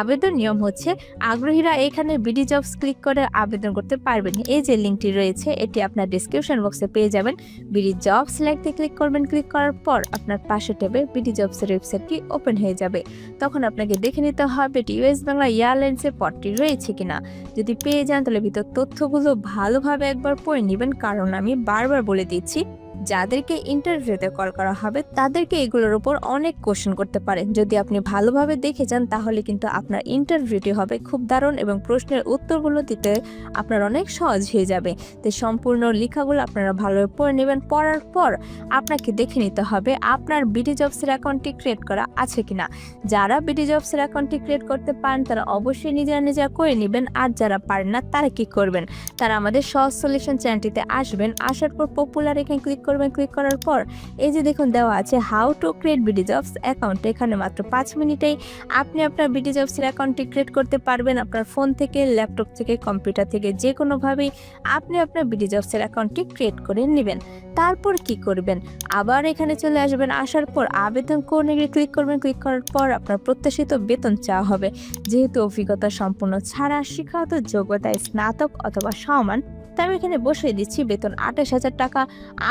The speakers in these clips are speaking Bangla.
আবেদন নিয়ম হচ্ছে আগ্রহীরা এখানে বিডি জবস ক্লিক করে আবেদন করতে পারবেন। এই যে লিঙ্কটি রয়েছে, এটি আপনার ডিসক্রিপশন বক্সে পেয়ে যাবেন। বিডি জবস লিখতে ক্লিক করবেন। ক্লিক করার পর আপনার পাশে ট্যাবে বিডি জবসের ওয়েবসাইটটি ওপেন হয়ে যাবে। তখন আপনাকে দেখে নিতে হবে এটি ইউএস বাংলা এয়ারলাইন্সের পদটি রয়েছে কিনা। যদি পেয়ে যান তাহলে ভিতর তথ্যগুলো ভালোভাবে একবার পড়ে নেবেন। কারণ আমি বারবার বলে দিচ্ছি যাদেরকে ইন্টারভিউতে কল করা হবে, তাদেরকে এগুলোর উপর অনেক কোশ্চেন করতে পারেন। যদি আপনি ভালোভাবে দেখে যান, তাহলে কিন্তু আপনার ইন্টারভিউটি হবে খুব দারুণ এবং প্রশ্নের উত্তরগুলো দিতে আপনার অনেক সহজ হয়ে যাবে। তো সম্পূর্ণ লেখাগুলো আপনারা ভালোভাবে পড়ে নেবেন। পড়ার পর আপনাকে দেখে নিতে হবে, আপনার বিডি জবসের অ্যাকাউন্টটি ক্রিয়েট করা আছে কিনা। যারা বিডি জবসের অ্যাকাউন্টটি ক্রিয়েট করতে পারেন, তারা অবশ্যই নিজেরা নিজেরা করে নেবেন। আর যারা পারেন না, তারা কি করবেন? তারা আমাদের সহজ সলিউশন চ্যানেলটিতে আসবেন। আসার পর পপুলার এখানে ক্লিক করবেন ক্লিক করার পর, এই যে দেখুন দেওয়া আছে how to create BD jobs account এখানে মাত্র পাঁচ মিনিটেই আপনি আপনার বিডি জবসের অ্যাকাউন্টটি ক্রিয়েট করতে পারবেন আপনার ফোন থেকে ল্যাপটপ থেকে কম্পিউটার থেকে যে কোনোভাবেই আপনি আপনার বিডি জবসের অ্যাকাউন্টটি ক্রিয়েট করে নেবেন। তারপর কি করবেন? আবার এখানে চলে আসবেন, আসার পর আবেদন করে ক্লিক করবেন ক্লিক করার পর আপনার প্রত্যাশিত বেতন চাওয়া হবে। যেহেতু অভিজ্ঞতা সম্পূর্ণ ছাড়া, শিক্ষাগত যোগ্যতায় স্নাতক অথবা সমান তাই আমি এখানে বসিয়ে দিচ্ছি বেতন আঠাশ হাজার টাকা।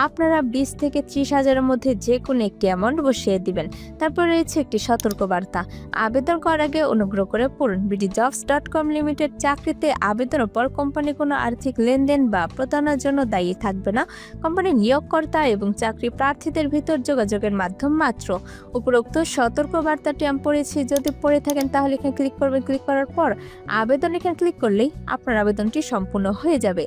আপনারা বিশ থেকে ত্রিশ হাজারের মধ্যে যে কোনো একটি অ্যামাউন্ট বসিয়ে দিবেন। তারপর রয়েছে একটি সতর্কবার্তা। আবেদন করার আগে অনুগ্রহ করে পড়ুন। BD jobs dot com limited চাকরিতে আবেদনের পর কোম্পানি কোনো আর্থিক লেনদেন বা প্রতারণার জন্য দায়ী থাকবে না। কোম্পানির নিয়োগকর্তা এবং চাকরি প্রার্থীদের ভিতর যোগাযোগের মাধ্যম মাত্র। উপরোক্ত সতর্কবার্তাটি আমি পড়েছি। যদি পড়ে থাকেন তাহলে এখানে ক্লিক করবেন। ক্লিক করার পর আবেদন এখানে ক্লিক করলেই আপনার আবেদনটি সম্পূর্ণ হয়ে যাবে।